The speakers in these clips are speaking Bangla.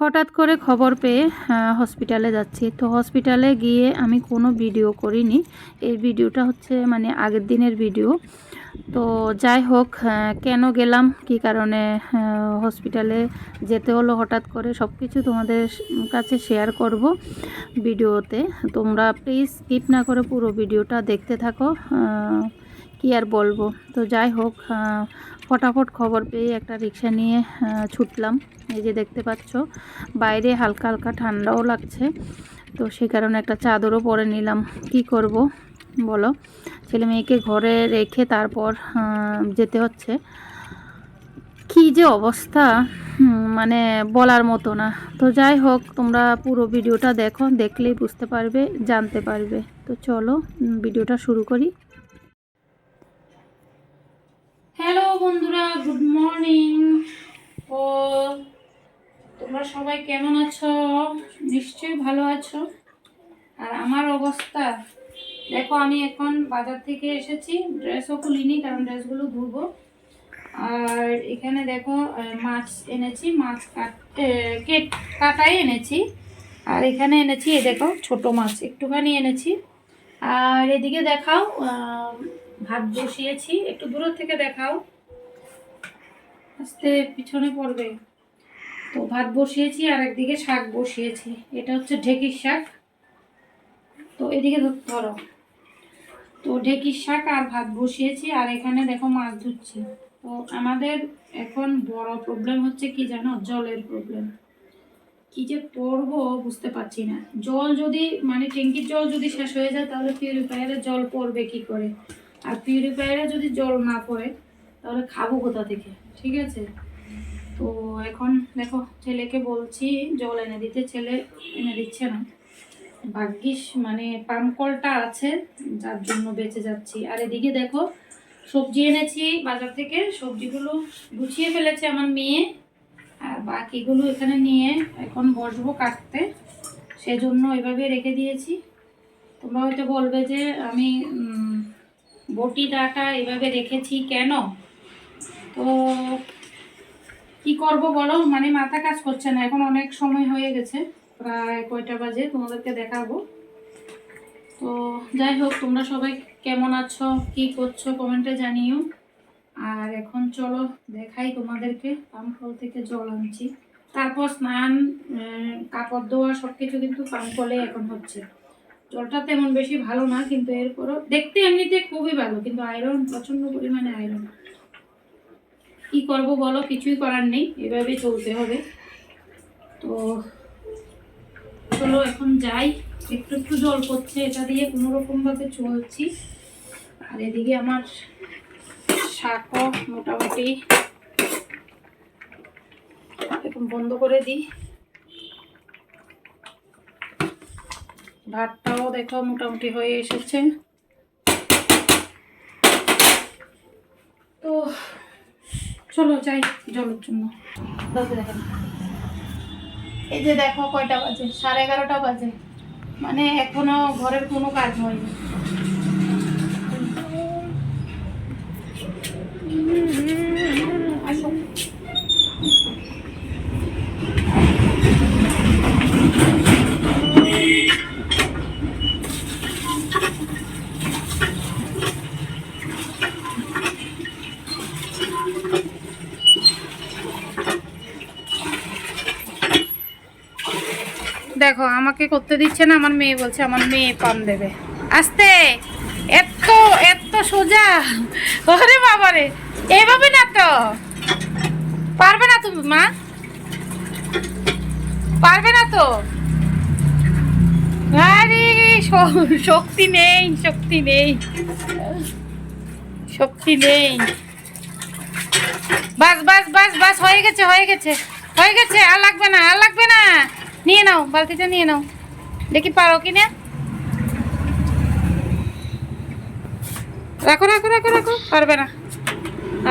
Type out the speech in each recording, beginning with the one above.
হঠাৎ করে খবর পেয়ে হসপিটালে যাচ্ছি। তো হসপিটালে গিয়ে আমি কোনো ভিডিও করিনি। এই ভিডিওটা হচ্ছে মানে আগের দিনের ভিডিও তো যাই হোক কেন গেলাম? কি কারণে হসপিটালে যেতে হলো? হঠাৎ করে সব কিছু তোমাদের কাছে শেয়ার করব ভিডিওতে তোমরা প্লিজ স্কিপ না করে পুরো ভিডিওটা দেখতে থাকো। কি আর বলব? তো যাই হোক ফটাফট খবর পেয়ে একটা রিক্সা নিয়ে ছুটলাম। এই যে দেখতে পাচ্ছ, বাইরে হালকা হালকা ঠান্ডাও লাগছে। তো সেই কারণে একটা চাদরও পরে নিলাম। কি করব বলো? ছেলে মেয়েকে ঘরে রেখে তারপর যেতে হচ্ছে। কি যে অবস্থা মানে বলার মতো না। তো যাই হোক, তোমরা পুরো ভিডিওটা দেখো, দেখলেই বুঝতে পারবে, জানতে পারবে। তো চলো ভিডিওটা শুরু করি। হ্যালো বন্ধুরা গুড মর্নিং ও, তোমরা সবাই কেমন আছো? নিশ্চয়ই ভালো আছো। আর আমার অবস্থা, দেখো, আমি এখন বাজার থেকে এসেছি। ড্রেসও খুলিনি, কারণ ড্রেসগুলো ধুবো। আর এখানে দেখো মাছ এনেছি, মাছ কাট কাটাই এনেছি। আর এখানে এনেছি, এই দেখো, ছোট মাছ, একটুখানি এনেছি। আর এদিকে দেখাও ভাত বসিয়েছি, একটু দূরের থেকে দেখাও। আস্তে পিছনে পড়বে। তো ভাত বসিয়েছি আর একদিকে শাক বসিয়েছি। এটা হচ্ছে ঢেকির শাক। তো এদিকে ধরো। তো ঢেকির শাক আর ভাত বসিয়েছি আর এখানে দেখো মাছ ধুচ্ছি। তো আমাদের এখন বড় প্রবলেম হচ্ছে কি জানো? জলের প্রবলেম কি যে করব বুঝতে পারছি না। জল যদি মানে ট্যাঙ্কির জল যদি শেষ হয়ে যায় তাহলে পিউরিফায়ারে জল পড়বে কি করে? আর পিউরিফায়ারে যদি জল না পড়ে, তাহলে খাব কোথা থেকে? ঠিক আছে? তো এখন দেখো, ছেলেকে বলছি, জল এনে দিতে। ছেলে এনে দিচ্ছে না। ভাগ্যিস মানে পাম্প কলটা আছে, যার জন্য বেঁচে যাচ্ছি। আর এদিকে দেখো, সবজি এনেছি বাজার থেকে। সবজিগুলো গুছিয়ে ফেলেছে আমার মেয়ে। আর বাকিগুলো এখানে নিয়ে এখন বসবো কাটতে। সেজন্য এভাবে রেখে দিয়েছি। তোমরা হয়তো বলবে যে আমি বটি ডাটা এভাবে রেখেছি কেন? তো কি করব বলো? মানে মাথা কাজ করছে না, এখন অনেক সময় হয়ে গেছে, প্রায় কয়টা বাজে, তোমাদেরকে দেখাবো। তো যাই হোক, তোমরা সবাই কেমন আছো? কি করছ? কমেন্টে জানিও। আর এখন চলো, দেখাই তোমাদেরকে পাম্পকল থেকে জল আনছি। তারপর স্নান কাপড় ধোয়া সব কিছু কিন্তু পাম্পকলে এখন হচ্ছে। জলটা তেমন বেশি ভালো না, কিন্তু এরপরও দেখতে এমনিতে খুবই ভালো, কিন্তু আয়রন প্রচণ্ড পরিমাণে আয়রন কি করব বলো? কিছুই করার নেই, এভাবে চলতে হবে। তো চলো, এখন যাই। একটু একটু জল পড়ছে এটা দিয়ে কোনো রকম ভাবে চলছি। আর এদিকে আমার শাকও মোটামুটি এখন বন্ধ করে দিই। ভাতটাও দেখো মোটামুটি হয়ে এসেছে। তো চলো যাই জলের জন্য। এই যে দেখো কয়টা বাজে? সাড়ে এগারোটা বাজে। মানে এখনও ঘরের কোনো কাজ হয়নি আসো। দেখো, আমাকে করতে দিচ্ছে না, আমার মেয়ে বলছে, আমার মেয়ে পান দেবে। আস্তে! এত এত সোজা! ওরে বাবারে! এভাবে না তো! পারবে না তুমি, মা? পারবে না তো? আরে শক্তি নেই শক্তি নেই। শক্তি নেই। বাস বাস বাস বাস, হয়ে গেছে হয়ে গেছে। হয়ে গেছে, আর লাগবে না, আর লাগবে না। নিয়ে নাও বালতিটা নিয়ে নাও। দেখি পারো কি না রাখো রাখো রাখো রাখো পারবে না।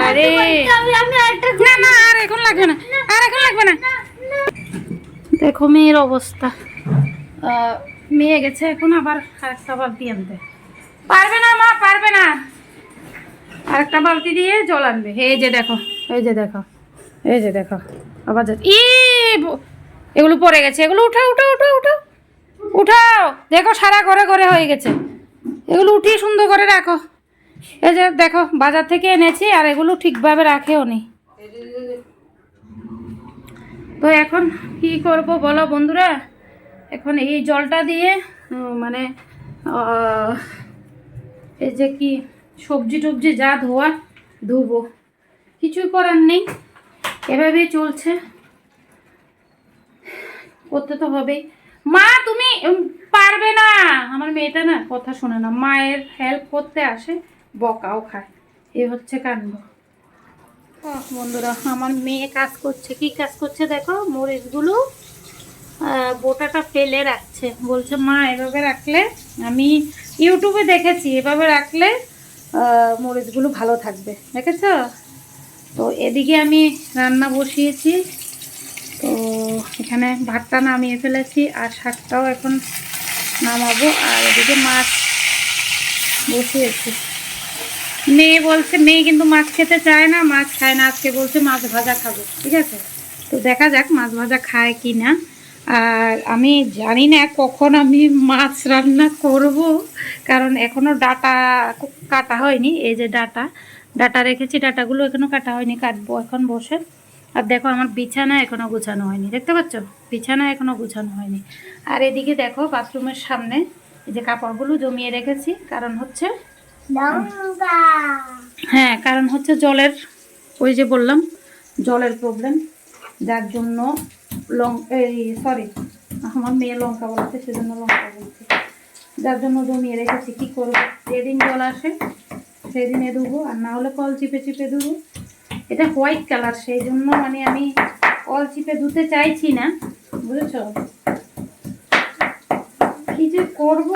আরে। না না আর এখন লাগবে না আর এখন লাগবে না। দেখো মেয়ের অবস্থা। মেয়ে গেছে এখন আবার আরেকটা বালতি আনতে পারবে না মা পারবে না। আরেকটা বালতি দিয়ে জল আনবে। এই যে দেখো এই যে দেখো এই যে দেখো। আবার ই এগুলো পড়ে গেছে। এগুলো উঠাও উঠাও উঠাও উঠাও। উঠাও। দেখো, সারা ঘরে ঘরে হয়ে গেছে। এগুলো উঠিয়ে সুন্দর করে রাখো। এই যে দেখো, বাজার থেকে এনেছি আর এগুলো ঠিকভাবে রাখেও নি। তো এখন কি করব বলো বন্ধুরা? এখন এই জলটা দিয়ে মানে এই যে কি, সবজি টবজি যা ধোয়া ধুবো। কিছুই করার নেই। এভাবেই চলছে। করতে তো হবেই মা, তুমি পারবে না। আমার মেয়েটা না কথা শোনে না। মায়ের হেল্প করতে আসে, বকাও খায়। এ হচ্ছে কাণ্ড। বন্ধুরা, আমার মেয়ে কাজ করছে। কি কাজ করছে দেখো? মরিচগুলো বোটাটা ফেলে রাখছে। বলছে, মা, এভাবে রাখলে আমি ইউটিউবে দেখেছি। এভাবে রাখলে মরিচগুলো ভালো থাকবে। দেখেছ? তো এদিকে আমি রান্না বসিয়েছি। তো এখানে ভাতটা নামিয়ে ফেলেছি আর শাকটাও এখন নামাবো। আর এদিকে মাছ বসিয়েছি। মেয়ে বলছে, মেয়ে কিন্তু মাছ খেতে চায় না, মাছ খায় না, আজকে বলছে মাছ ভাজা খাব, ঠিক আছে? তো দেখা যাক মাছ ভাজা খায় কি না আর আমি জানি না কখন আমি মাছ রান্না করব, কারণ এখনও ডাটা কাটা হয়নি, এই যে ডাটা। ডাটা রেখেছি, ডাটাগুলো এখনও কাটা হয়নি, কাটবো এখন বসে। আর দেখো আমার বিছানা এখনও গুছানো হয়নি দেখতে পাচ্ছ? বিছানা এখনও গুছানো হয়নি। আর এদিকে দেখো বাথরুমের সামনে এই যে কাপড়গুলো জমিয়ে রেখেছি কারণ হচ্ছে হ্যাঁ কারণ হচ্ছে জলের ওই যে বললাম জলের প্রবলেম যার জন্য লং এই সরি আমার মেয়ে লঙ্কা বলছে সেজন্য লঙ্কা বলছে। যার জন্য জমিয়ে রেখেছি কী করব? যেদিন জল আসে সেদিনে ধুবো আর না হলে কল চিপে চিপে ধুবো। এটা হোয়াইট কালার সেই জন্য মানে আমি কল চিপে ধুতে চাইছি না, বুঝেছ? কি যে করব?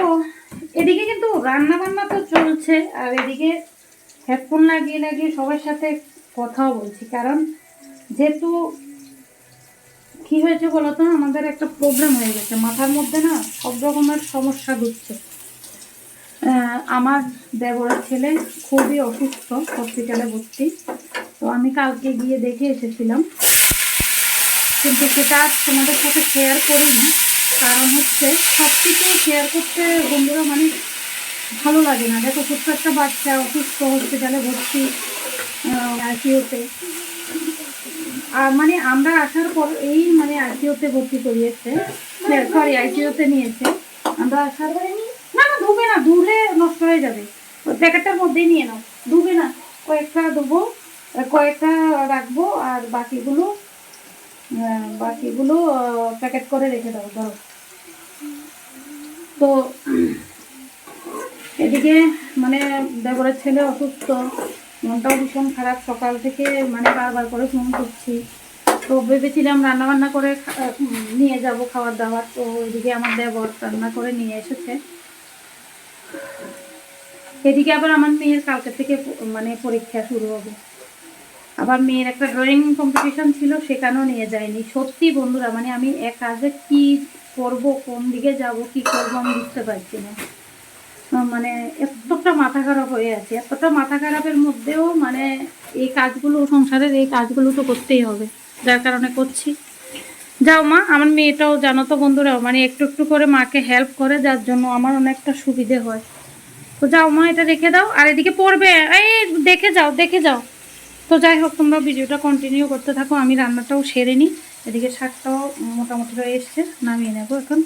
এদিকে কিন্তু রান্না বান্না তো চলছে, আর এদিকে হেডফোন লাগিয়ে লাগিয়ে সবার সাথে কথাও বলছি, কারণ যেহেতু কি হয়েছে বলো তো আমাদের একটা প্রবলেম হয়ে গেছে, মাথার মধ্যে না সব রকমের সমস্যা ঘুরছে আমার দেবরের ছেলে খুবই অসুস্থ হসপিটালে ভর্তি। তো আমি কালকে গিয়ে দেখে এসেছিলাম। কিন্তু সেটা তোমাদের সাথে শেয়ার করিনি। কারণ হচ্ছে সব কিছু শেয়ার করতে বন্ধুরা মানে ভালো লাগে না। দেখো, ছোট্ট একটা বাচ্চা অসুস্থ হসপিটালে ভর্তি আইসিউতে আর মানে আমরা আসার পর এই মানে আইসিউতে ভর্তি করিয়েছে। সরি আইসিউতে নিয়েছে। আমরা আসার পরে না না, ধুবে না, ধুলে নষ্ট হয়ে যাবে। প্যাকেটটার মধ্যেই নিয়ে নাও। ধুবে না। কয়েকটা ধুবো। কয়েকটা রাখব আর বাকিগুলো বাকিগুলো প্যাকেট করে রেখে দাও, ধরো। তো এদিকে মানে দেবরের ছেলে অসুস্থ, মনটাও ভীষণ খারাপ। সকাল থেকে মানে বারবার করে ফোন করছি। তো ভেবেছিলাম রান্না বান্না করে নিয়ে যাব খাবার দাবার তো এদিকে আমার দেবর রান্না করে নিয়ে এসেছে। এদিকে আবার আমার মেয়ের কালকে থেকে মানে পরীক্ষা শুরু হবে। আবার মেয়ের একটা ড্রয়িং কম্পিটিশন ছিল, সেখানেও নিয়ে যায়নি। সত্যি বন্ধুরা মানে আমি এক কাজে কি করব, কোন দিকে যাব, কি করব, আমি বুঝতে পারছি না। মানে এতটা মাথা খারাপ হয়ে আছে। এতটা মাথা খারাপের মধ্যেও মানে এই কাজগুলো, সংসারের এই কাজগুলো তো করতেই হবে। যার কারণে করছি। যাও মা, আমার মেয়েটাও, জানো তো বন্ধুরা মানে একটু একটু করে মাকে হেল্প করে, যার জন্য আমার অনেকটা সুবিধে হয়। তো যাও মা, এটা রেখে দাও। আর এদিকে পড়বে। এই, দেখে যাও দেখে যাও। তো যাই হোক, তোমরা ভিডিওটা কন্টিনিউ করতে থাকো। আমি রান্নাটাও সেরে নিই। এদিকে শাকটাও মোটামুটি হয়ে এসছে, নামিয়ে নেব এখন।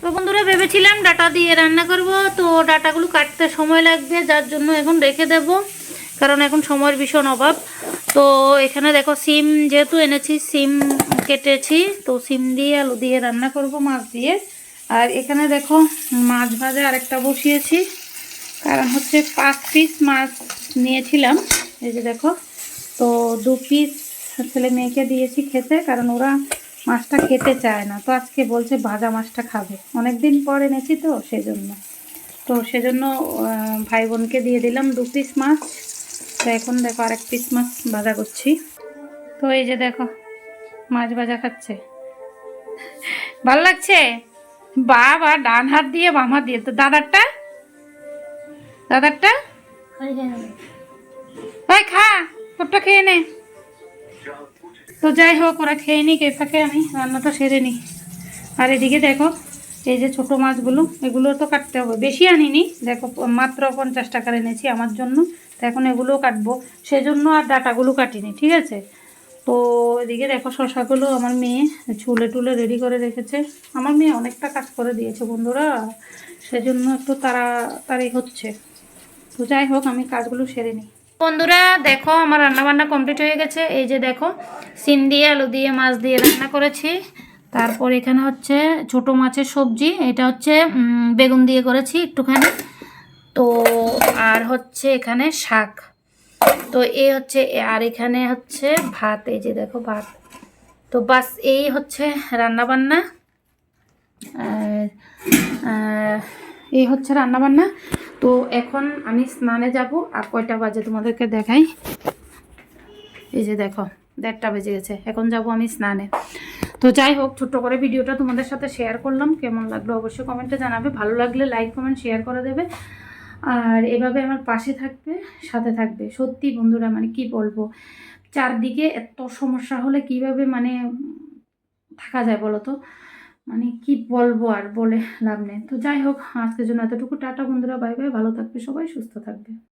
তো বন্ধুরা, ভেবেছিলাম ডাটা দিয়ে রান্না করব। তো ডাটাগুলো কাটতে সময় লাগবে, যার জন্য এখন রেখে দেব, কারণ এখন সময়ের ভীষণ অভাব। তো এখানে দেখো, সিম যেহেতু এনেছি, সিম কেটেছি, তো সিম দিয়ে আলু দিয়ে রান্না করব, মাছ দিয়ে। আর এখানে দেখো, মাছ ভাজা আরেকটা বসিয়েছি, কারণ হচ্ছে পাঁচ পিস মাছ নিয়েছিলাম। এই যে দেখো, তো দু পিস ছেলে মেয়েকে দিয়েছি খেতে, কারণ ওরা মাছটা খেতে চায় না। তো আজকে বলছে ভাজা মাছটা খাবে। অনেক দিন পর এনেছি তো, সেজন্য। তো সেজন্য ভাই বোনকে দিয়ে দিলাম দু পিস মাছ। তো এখন দেখো আরেক পিস মাছ ভাজা করছি। তো এই যে দেখো, মাছ ভাজা খাচ্ছে। ভালো লাগছে? বাবা, ডান হাত দিয়ে বাম হাত দিয়ে। তো দাদারটা? দাদারটা? ওই খা তোরটা খেয়ে নে। তো যাই হোক, ওরা খেয়ে নিক, এই ফাঁকে আমি রান্নাটা সেরে নিই। আর এদিকে দেখো, এই যে ছোট মাছগুলো, এগুলো তো কাটতে হবে। বেশি আনিনি, দেখো, মাত্র পঞ্চাশ টাকার এনেছি আমার জন্য। তো এখন এগুলোও কাটবো। সেজন্য আর ডাটাগুলো কাটিনি, ঠিক আছে? তো এদিকে দেখো, শশাগুলো আমার মেয়ে চুলে টুলে রেডি করে রেখেছে। আমার মেয়ে অনেকটা কাজ করে দিয়েছে বন্ধুরা। সেজন্য একটু তাড়াতাড়ি হচ্ছে। তো যাই হোক, আমি কাজগুলো সেরে নিই। বন্ধুরা, দেখো আমার রান্না বান্না কমপ্লিট হয়ে গেছে। এই যে দেখো, সিম দিয়ে, আলু দিয়ে, মাছ দিয়ে রান্না করেছি। তারপর এখানে হচ্ছে ছোট মাছের সবজি, এটা হচ্ছে বেগুন দিয়ে করেছি একটুখানি। তো, আর হচ্ছে এখানে শাক। তো এই হচ্ছে, আর এখানে হচ্ছে ভাত, এই যে দেখো ভাত। তো বাস, এই হচ্ছে রান্না বান্না আর এই হচ্ছে রান্না বান্না তো এখন আমি স্নানে যাব, আর কয়টা বাজে তোমাদেরকে দেখাই। এই যে দেখো, দেড়টা বেজে গেছে, এখন যাব আমি স্নানে। তো যাই হোক, ছোট্ট করে ভিডিওটা তোমাদের সাথে শেয়ার করলাম। কেমন লাগল অবশ্যই কমেন্টে জানাবে। ভালো লাগলে লাইক কমেন্ট শেয়ার করে দেবে। আর এভাবে আমার পাশে থাকবে, সাথে থাকবে। সত্যি বন্ধুরা মানে কি বলব? চারদিকে এত সমস্যা হলে কীভাবে মানে থাকা যায় বলো তো? মানে কি বলব আর বলে লাভ নেই। তো যাই হোক, আজকের জন্য এতটুকু। টাটা বন্ধুরা, বাই বাই, ভালো থাকবে সবাই, সুস্থ থাকবে।